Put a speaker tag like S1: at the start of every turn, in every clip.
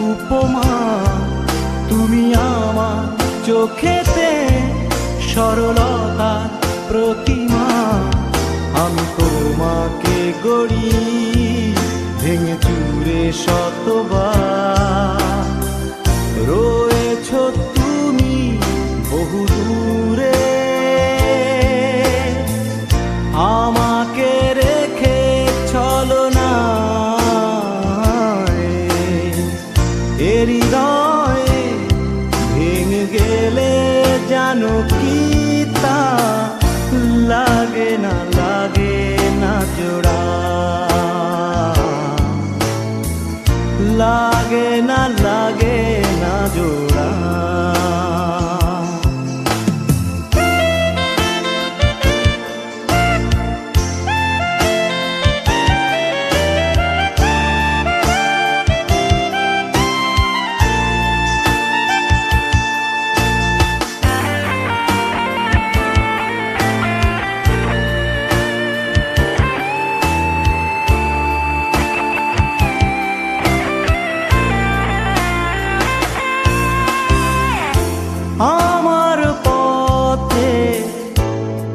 S1: উপমা? তুমি আমার চোখেতে সরলতার প্রতিমা। আমি তোমাকে গড়ি ভেঙে চুরে শতবার। রয়েছ তুমি বহু দূরে আমাকে গেলে জানো কি তা লাগে না লাগে না জোড়া। লাগে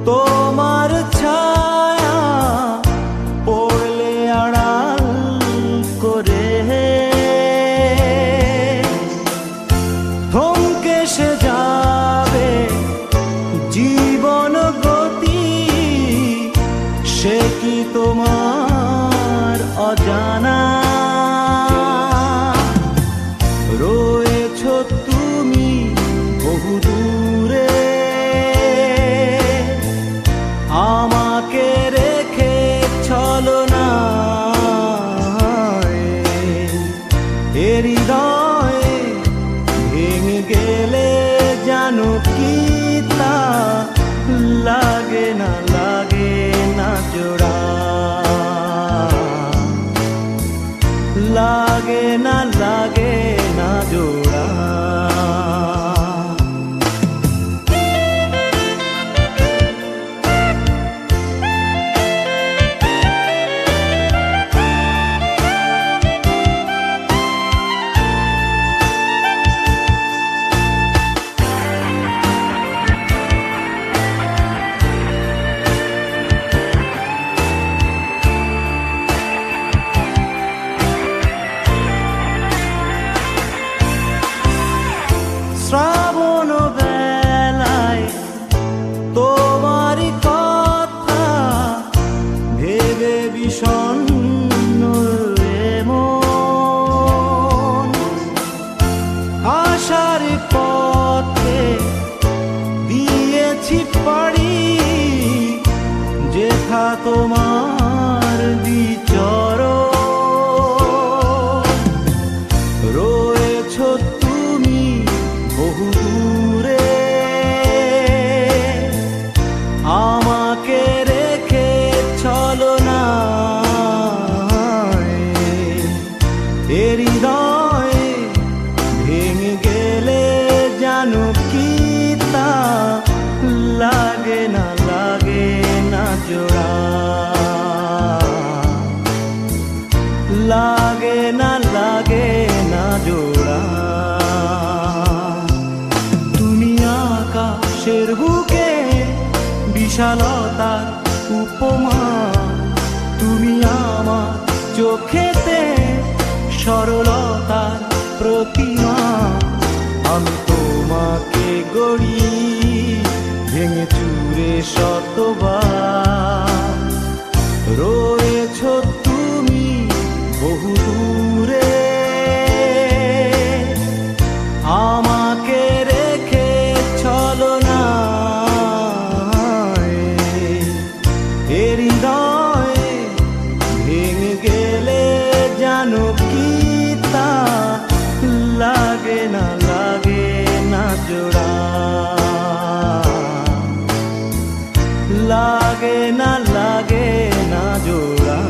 S1: তোমার ছায়া পড়লে আড়াল করে। থমকে সে যাবে জীবন গতি সে কি তোমার অজানা? লাগে না তোমার বিচর রয়েছ তুমি বহু আমাকে রেখে না। ভেঙে গেলে জানো কি তা? লাগে না লাগে না জোড়া। আকাশের বুকে বিশালতার উপমা। তুমি আমার চোখেতে সরলতার প্রতিমা। আমি তোমাকে গড়ি, ভেঙে চুরে শতবার। লাগে না লাগে না জোড়া।